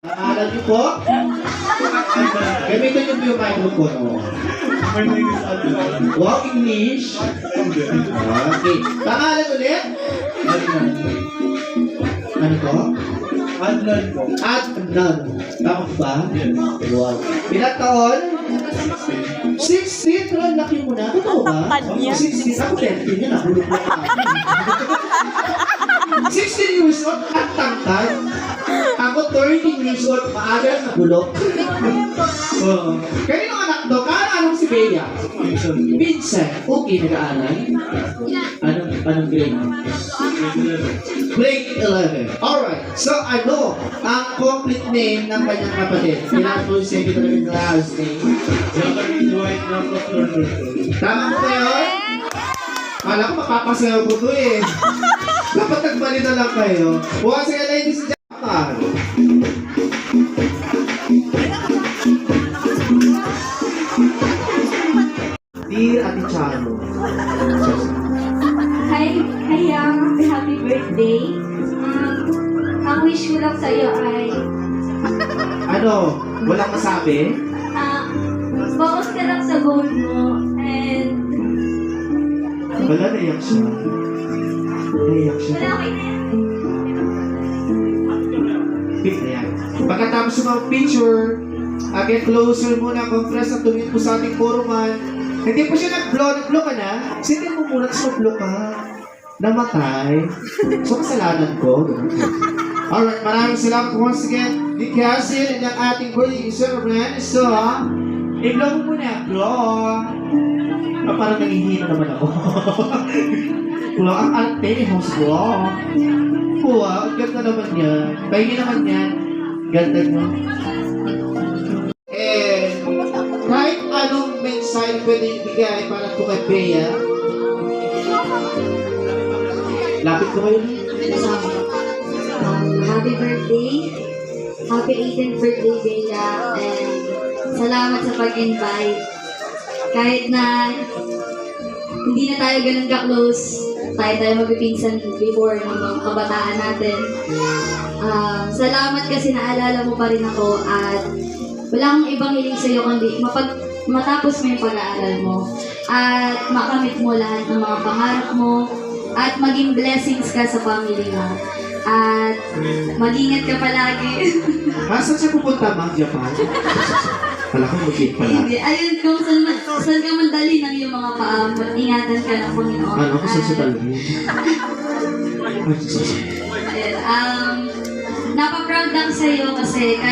Pangalan niyo po? Gamitin niyo po yung microphone. Oh. My name is Adnan. Wow, English. Okay. Pangalan ulit? Ano to? Adnan po. Adnan. Tama ba? Yes. Wow. Ilang taon? 16. Pero ang laki mo na. Totoo ba? Tangkad niya. 16. Ako 10 niya. Nahulog na ako. 16 years old at tangkad. Ako 13 years old. Maaga na bulok. Oo. Kanino anak to? Kano anong si Bea? Vincent. Okay, nag-aaral. Anong, anong grade? Grade 11. Alright. So, ano ang complete name ng kanyang kapatid? Po siya dito ng last name. Zachary Dwight Ramos Turner po. Tama mo ba yun? Kala ko mapapasayaw ko to eh. Dapat nagbalita lang kayo. Bukas kaya ladies and Dear Ate Chano. Hi, hi, um, happy birthday. Um, ang wish ko lang sa'yo ay, Ano? Walang masabi? uh, focus ka lang sa goal mo and Wala, naiyak siya. Naiyak siya. wala yan. Pick na yan. Pagkatapos ng picture, uh, get closer muna, compress at tumingin po sa ating foruman. Hindi po siya nag-blow, nag-blow ka na. Sinin mo muna, tapos mag-blow ka. Namatay. So, kasalanan ko. Alright, maraming salamat once again. Di Cassie, ng ating birthday celebrant. So, i-blow mo muna. Blow. Ah, parang nangihina naman ako. blow, ang arte ni host blow. Wow, ang ganda naman niya. Pahingi naman niya. Ganda niya. Mensahe pwede ibigay para po kay Bea. Lapit ko kayo. Um, happy birthday. Happy 18th birthday, Bea. And salamat sa pag-invite. Kahit na hindi na tayo ganun ka-close, tayo tayo magpipinsan before ng mga kabataan natin. Um, salamat kasi naalala mo pa rin ako at wala akong ibang hiling sa'yo kundi mapag, matapos mo yung pag-aaral mo at makamit mo lahat ng mga pangarap mo at maging blessings ka sa family mo. At mag-ingat ka palagi. Nasaan siya pupunta, Mang Japan? Wala kang mag pala. Hindi. Ayun, kung saan, man- saan ka man dali ng iyong mga paa, ingatan ka ng Panginoon. Ano ko sa At- talaga? Ay, sa- Ayun, um, napaproud lang sa'yo kasi kahit